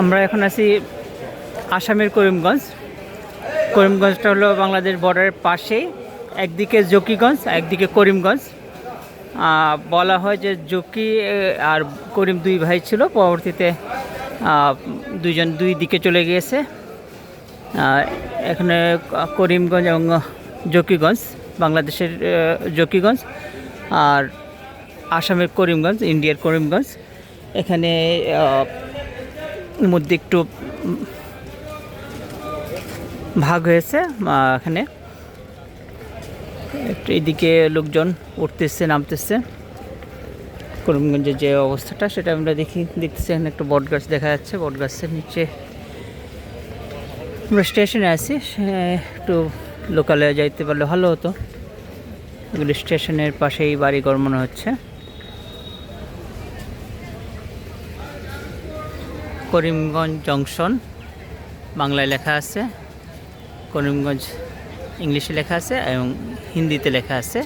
আমরা এখন আছি আসামের করিমগঞ্জ। করিমগঞ্জটা হলো বাংলাদেশ বর্ডারের পাশে। একদিকে জকিগঞ্জ, একদিকে করিমগঞ্জ। বলা হয় যে জকি আর করিম দুই ভাই ছিল। পরবর্তীতে দুইজন দুই দিকে চলে গিয়েছে। এখানে করিমগঞ্জ এবং জকিগঞ্জ, বাংলাদেশের জকিগঞ্জ আর আসামের করিমগঞ্জ, ইন্ডিয়ার করিমগঞ্জ। এখানে মধ্যে একটু ভাগ হয়েছে এখানে। একটু এদিকে লোকজন উঠতেছে, নামতেছে। করিমগঞ্জের যে অবস্থাটা, সেটা আমরা দেখি, দেখতেছি। এখানে একটা বট গাছ দেখা যাচ্ছে। বট গাছের নিচে আমরা স্টেশনে আছি। একটু লোকালে যাইতে পারলে ভালো হতো। এগুলো স্টেশনের পাশেই বাড়িঘর মনে হচ্ছে। করিমগঞ্জ জংশন, বাংলায় লেখা আছে, করিমগঞ্জ ইংলিশে লেখা আছে এবং হিন্দিতে লেখা আছে।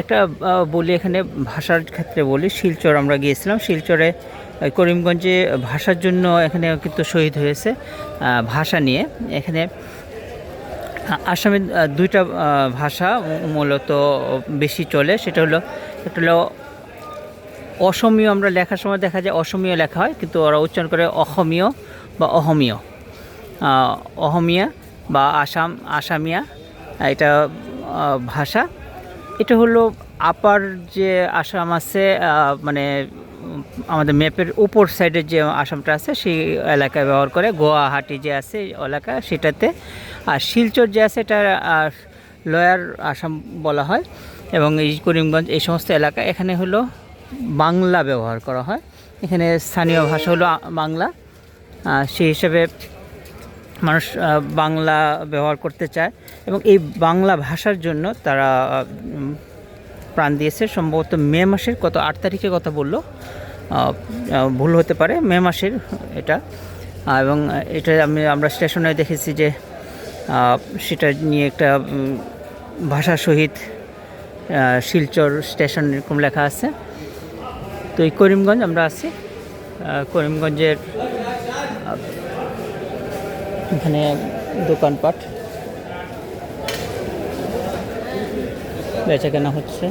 একটা বলি এখানে ভাষার ক্ষেত্রে বলি, শিলচর আমরা গিয়েছিলাম, শিলচরে করিমগঞ্জে ভাষার জন্য এখানে কিন্তু শহীদ হয়েছে ভাষা নিয়ে। এখানে আসামের দুইটা ভাষা মূলত বেশি চলে, সেটা হলো, একটা হলো অসমীয় আমরা লেখার সময় দেখা যায় অসমীয় লেখা হয়, কিন্তু ওরা উচ্চারণ করে অসমীয় বা অহমীয়। অহমিয়া বা আসাম, আসামিয়া, এটা ভাষা। এটা হলো আপার যে আসাম আছে মানে আমাদের ম্যাপের উপর সাইডের যে আসামটা আছে, সেই এলাকায় ব্যবহার করে। গুয়াহাটি যে আছে, এলাকা সেটাতে। আর শিলচর যে আছে, এটা লয়ার আসাম বলা হয়। এবং এই করিমগঞ্জ, এই সমস্ত এলাকা। এখানে হলো বাংলা ব্যবহার করা হয়। এখানে স্থানীয় ভাষা হলো বাংলা। সেই হিসেবে মানুষ বাংলা ব্যবহার করতে চায় এবং এই বাংলা ভাষার জন্য তারা প্রাণ দিয়েছে। সম্ভবত মে মাসের কত আট তারিখে কথা বলল। ভুল হতে পারে, মে মাসের এটা। এবং এটা আমি, আমরা স্টেশনে দেখেছি যে সেটা নিয়ে একটা ভাষা শহীদ শিলচর স্টেশন এরকম লেখা আছে। তো এই করিমগঞ্জ আমরা আছি করিমগঞ্জের এখানে দোকানপাট। বেচা কেনা হচ্ছে।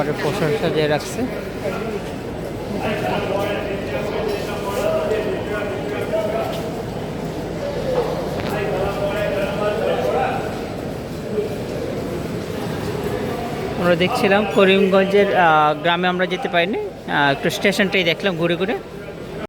খাবারের প্রশংসা সাজিয়ে রাখছে। আমরা দেখছিলাম করিমগঞ্জের গ্রামে আমরা যেতে পারিনি। একটু স্টেশনটাই দেখলাম ঘুরে ঘুরে।